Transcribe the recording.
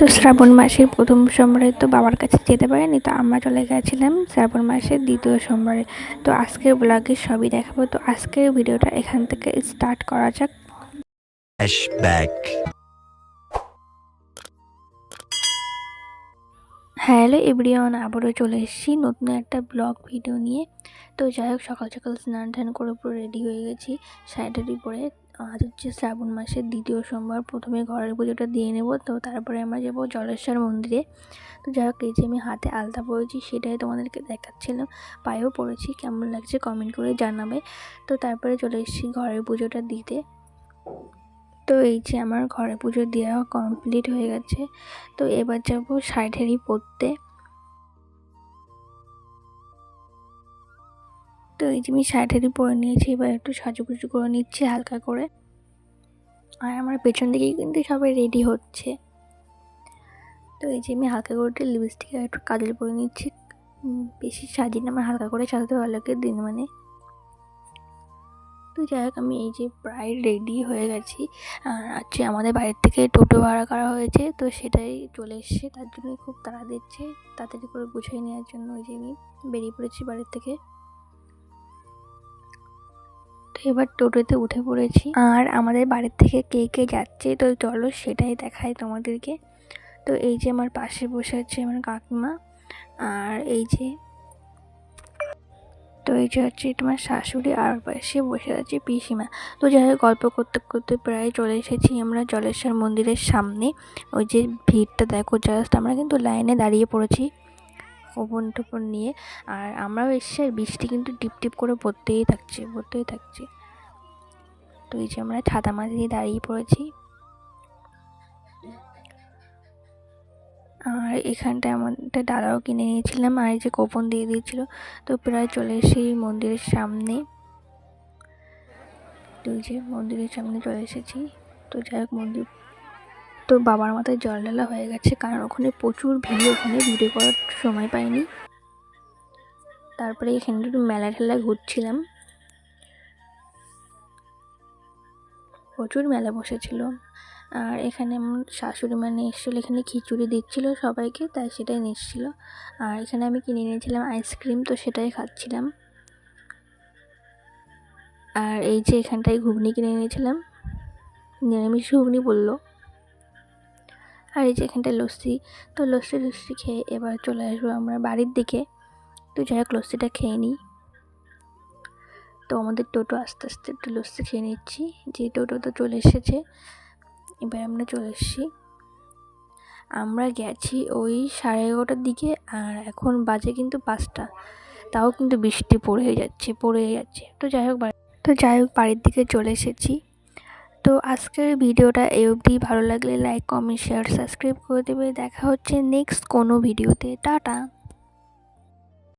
তো শ্রাবণ মাসের প্রথম সোমবারে তো বাবার কাছে যেতে পারিনি, তো আমরা চলে গেছিলাম শ্রাবণ মাসের দ্বিতীয় সোমবারে। তো আজকের ব্লগে সবই দেখাবো। তো আজকের ভিডিওটা এখান থেকে স্টার্ট করা যাক। হ্যালো এভরিওয়ান, আবারও চলে এসেছি নতুন একটা ব্লগ ভিডিও নিয়ে। তো যাই হোক সকাল সকাল স্নান টান করে পুরো রেডি হয়ে গেছি শাড়ি পরে। আজ হচ্ছে শ্রাবণ মাসের দ্বিতীয় সোমবার, প্রথমে ঘরের পুজোটা দিয়ে নেব, তো তারপরে আমরা যাব জলেশ্বর মন্দিরে। তো যাই হোক এই যে আমি হাতে আলতা পরেছি, সেটাই তোমাদেরকে দেখাচ্ছিলাম। পায়েও পড়েছি, কেমন লাগছে কমেন্ট করে জানাবে। তো তারপরে চলে এসেছি ঘরের পুজোটা দিতে। তো এই যে আমার ঘরে পুজো দেওয়া কমপ্লিট হয়ে গেছে, তো এবার যাব শাড়ি পরতে তো এই যে আমি শাড়ি পরে নিয়েছি, এবার একটু সাজুগুজু করে নিচ্ছি হালকা করে। আর আমার পেছন দিকেই কিন্তু সবাই রেডি হচ্ছে। তো এই যে আমি হালকা করে একটু লিপস্টিক আর একটু কাজল পরে নিচ্ছি। বেশি সাজি না আমার হালকা করে সাজাতে ভালো লাগে দিন মানে। তো যাই হোক, আমি এই যে প্রায় রেডি হয়ে গেছি। আর হচ্ছে আমাদের বাড়ির থেকে টোটো ভাড়া করা হয়েছে, তো সেটাই চলে এসছে। তার জন্য খুব তাড়া দিচ্ছে। তাড়াতাড়ি করে গুছিয়ে নেওয়ার জন্য ওই যে আমি বেরিয়ে পড়েছি বাড়ির থেকে। তো এবার টোটোতে উঠে পড়েছি। আর আমাদের বাড়ির থেকে কে কে যাচ্ছে, তো চলো সেটাই দেখাই তোমাদেরকে। তো এই যে আমার পাশে বসে আছে আমার কাকিমা। আর এই যে এই যে হচ্ছে তোমার শাশুড়ি আর পাশে বসে আছে পিসিমা। তো যাই হোক, গল্প করতে করতে প্রায় চলে এসেছি আমরা জলেশ্বর মন্দিরের সামনে। ওই যে ভিড়টা দেখো জাস্ট আমরা কিন্তু লাইনে দাঁড়িয়ে পড়েছি ওপন টোপন নিয়ে। আর আমরাও এসেছি আর বৃষ্টি কিন্তু টিপ টিপ করে পড়তেই থাকছে পড়তেই থাকছে। তো এই যে আমরা ছাতা মাঝে দিয়ে দাঁড়িয়ে পড়েছি। আর এখানটায় আমাদের দাদাও কিনে নিয়েছিলাম আর এই যে কোপন দিয়ে দিয়েছিল। তো প্রায় চলে এসেছি মন্দিরের সামনে। তো এই যে মন্দিরের সামনে চলে এসেছি। তো যাই হোক, মন্দির তো বাবার মাথায় জল ঢালা হয়ে গেছে, কারণ ওখানে প্রচুর ভিড়, ওখানে ভিডিও করার সময় পাইনি। তারপরে এখানে একটু মেলা ঠেলা ঘুরছিলাম। প্রচুর মেলা বসেছিল। আর এখানে আমার শাশুড়ি মানে এসেছিল, এখানে খিচুড়ি দিচ্ছিল সবাইকে, তাই সেটাই নিচ্ছিল আর এখানে আমি কিনে নিয়েছিলাম আইসক্রিম, তো সেটাই খাচ্ছিলাম। আর এই যে এখানটায় ঘুগনি কিনে নিয়েছিলাম নিরামিষ ঘুগনি বলল। আর এই যে এখানটায় লস্যি, তো লস্যি লস্যি খেয়ে এবার চলে আসব আমরা বাড়ির দিকে। তো যাই হোক, লস্যিটা খেয়ে নিই। তো আমাদের টোটো আস্তে আস্তে একটু লস্যি খেয়ে নিচ্ছি। যে টোটো তো চলে এসেছে এবার আমরা চলে এসেছি। আমরা গেছি ওই সাড়ে এগারোটার দিকে আর এখন বাজে কিন্তু পাঁচটা। তাও কিন্তু বৃষ্টি পড়ে যাচ্ছে পড়ে যাচ্ছে। তো যাই হোক তো যাই হোক, বাড়ির দিকে চলে এসেছি। তো আজকের ভিডিওটা এই অবধি। ভালো লাগলে লাইক কমেন্ট শেয়ার সাবস্ক্রাইব করে দেবে। দেখা হচ্ছে নেক্সট কোনো ভিডিওতে। টাটা!